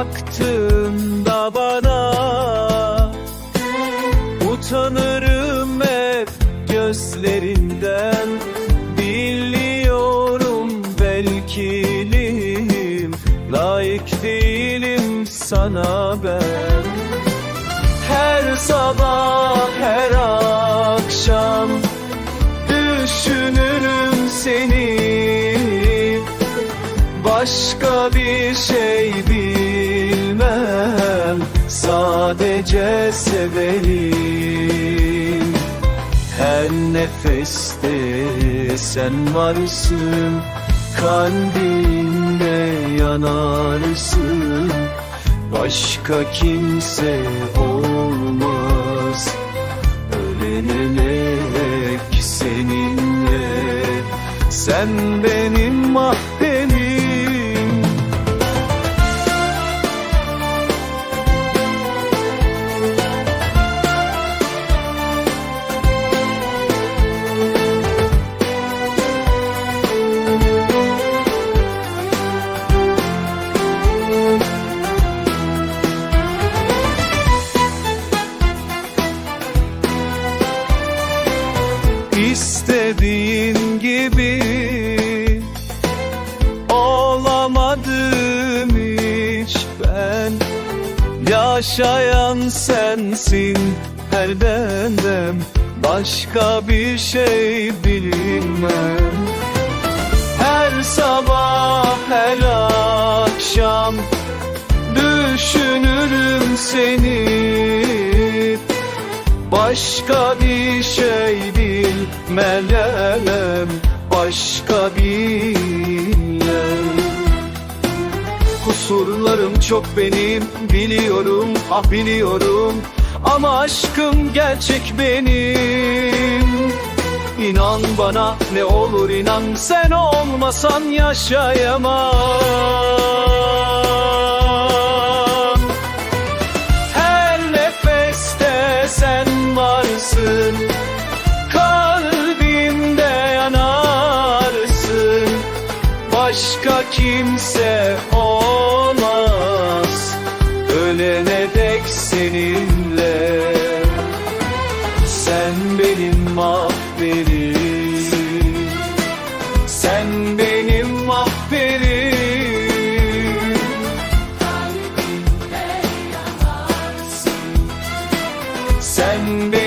bakma bana Utanırım hep gözlerinden. Biliyorum belkiliyim Layık değilim sana ben. Her sabah her akşam Düşünürüm seni. Başka bir şey Sadece severim. Her nefeste sen varsın Kalbimde yanarsın. Başka kimse olmaz. Ölenemek seninle. Sen benim mahvenim İstediğin gibi olamadım hiç ben. Yaşayan sensin her demem Başka bir şey bilinmem Her sabah her akşam Düşünürüm seni Başka bir şey bilmem Başka bilmem. Kusurlarım çok benim biliyorum ah biliyorum. Ama aşkım gerçek benim. İnan bana ne olur inan sen olmasan yaşayamam kimse olmaz. Ölene dek seninle. Sen benim mahverim Sen benim mahverim Sen benim